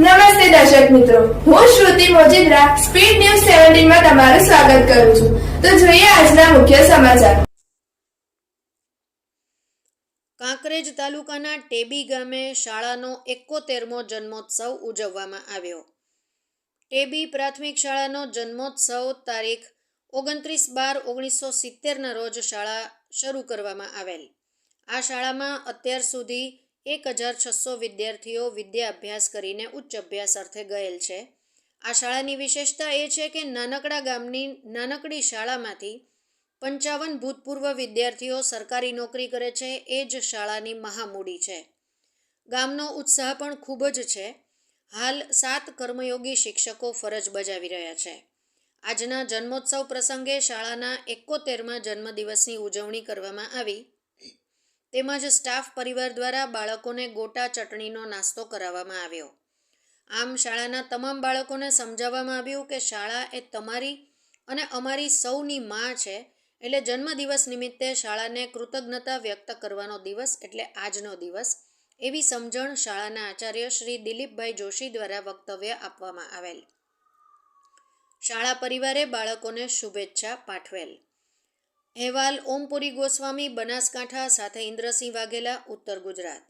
નમસ્તે દર્શક મિત્રો. હું શ્રુતિ મોજીદ્રા, સ્પીડ ન્યૂઝ સેવન્ટીનમાં તમારું સ્વાગત કરું છું. તો જોઈએ આજના મુખ્ય સમાચાર. કાંકરેજ તાલુકાના ટેબી ગામે શાળાનો એકોતેરમો જન્મોત્સવ ઉજવવામાં આવ્યો. ટેબી પ્રાથમિક શાળાનો જન્મોત્સવ તારીખ ઓગણત્રીસ બાર ઓગણીસો સિત્તેરના રોજ શાળા શરૂ કરવામાં આવેલ. આ શાળામાં અત્યાર સુધી એક હજાર છસો વિદ્યાર્થીઓ વિદ્યા અભ્યાસ કરીને ઉચ્ચ અભ્યાસ અર્થે ગયેલ છે. આ શાળાની વિશેષતા એ છે કે નાનકડા ગામની નાનકડી શાળામાંથી પંચાવન ભૂતપૂર્વ વિદ્યાર્થીઓ સરકારી નોકરી કરે છે. એ જ શાળાની મહામૂડી છે. ગામનો ઉત્સાહ પણ ખૂબ જ છે. હાલ સાત કર્મયોગી શિક્ષકો ફરજ બજાવી રહ્યા છે. આજના જન્મોત્સવ પ્રસંગે શાળાના એકોતેરમાં જન્મદિવસની ઉજવણી કરવામાં આવી. તેમજ સ્ટાફ પરિવાર દ્વારા બાળકોને ગોટા ચટણીનો નાસ્તો કરાવવામાં આવ્યો. આમ શાળાના તમામ બાળકોને સમજાવવામાં આવ્યું કે શાળા એ તમારી અને અમારી સૌની માં છે એટલે જન્મદિવસ નિમિત્તે શાળાને કૃતજ્ઞતા વ્યક્ત કરવાનો દિવસ એટલે આજનો દિવસ એવી સમજણ શાળાના આચાર્ય શ્રી દિલીપભાઈ જોશી દ્વારા વક્તવ્ય આપવામાં આવેલ. શાળા પરિવારે બાળકોને શુભેચ્છા પાઠવેલ. અહેવાલ ઓમપુરી ગોસ્વામી બનાસકાંઠા સાથે ઇન્દ્રસિંહ વાઘેલા ઉત્તર ગુજરાત.